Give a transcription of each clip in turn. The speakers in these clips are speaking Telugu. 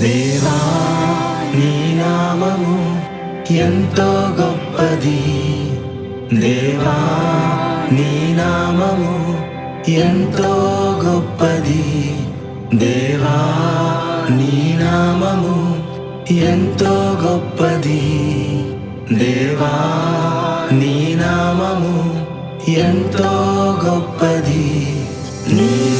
देवा देरामी ఎంతో గొప్పది. దేవా నీ నామము ఎంతో గొప్పది. దేవా నీ నామము ఎంతో గొప్పది. దేవా నీ నామము ఎంతో గొప్పది. నీ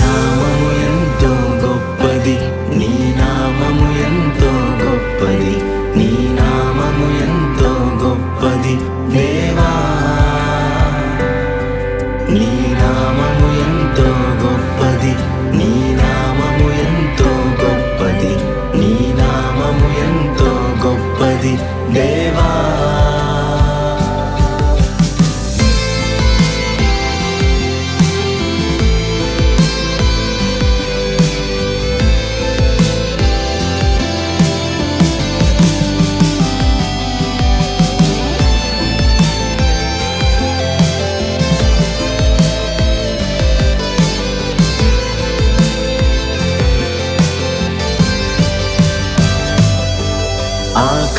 నీ నామము ఎంతో గొప్పది. నీ నామము ఎంతో గొప్పది. నీ నామము ఎంతో గొప్పది. దేవా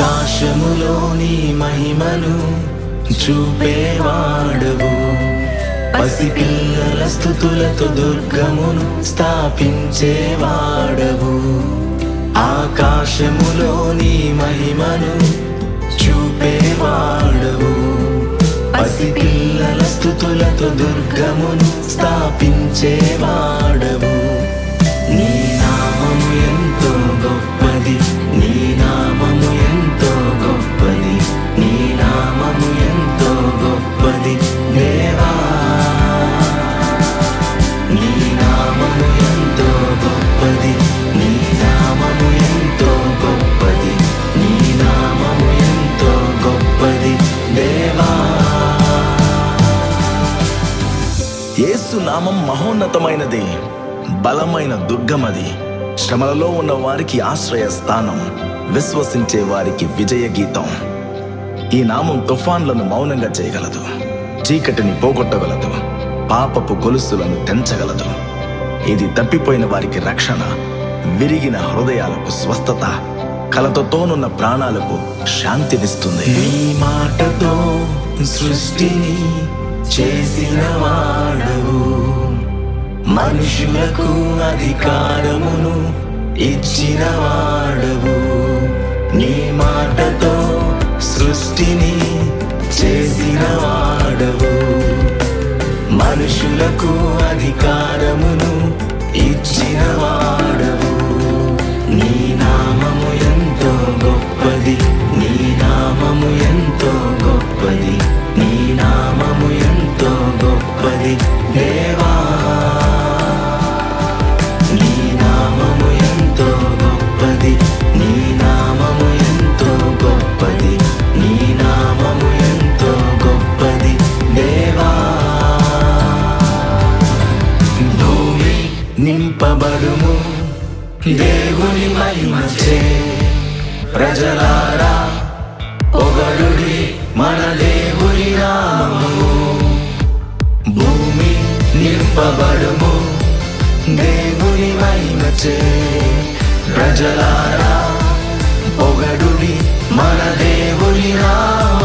ఆకాశములోని మహిమను చూపేవాడవు పసిపిల్లల స్థుతులతో దుర్గమును స్థాపించేవాడవు ఆకాశములోని మహిమను చూపేవాడవు పసిపిల్లల స్థుతులతో దుర్గమును స్థాపించేవాడవు నామం మహోన్నతమైనది బలమైన దుర్గమది. శ్రమలలో ఉన్న వారికి ఆశ్రయ స్థానం విశ్వసించే వారికి విజయ గీతం. ఈ నామం తుఫాన్లను మౌనంగా చేయగలదు చీకటిని పోగొట్టగలదు పాపపు గొలుసులను తెంచగలదు. ఇది తప్పిపోయిన వారికి రక్షణ విరిగిన హృదయాలకు స్వస్థత కలతతోనున్న ప్రాణాలకు శాంతినిస్తుంది. నీ మాటతో సృష్టిని చేసిన వాడవు. మనుషులకు అధికారమును ఇచ్చిన వాడవు. నీ మాటతో సృష్టిని చేసిన వాడవు. మనుషులకు అధికారమును ఇచ్చిన వాడు దేవుని మహిమచే ప్రజలారా పొగడుడి మన దేవుని నామము. భూమి నింపబడుము దేవుని మహిమచే ప్రజలారా పొగడుడి మన దేవుని నామము.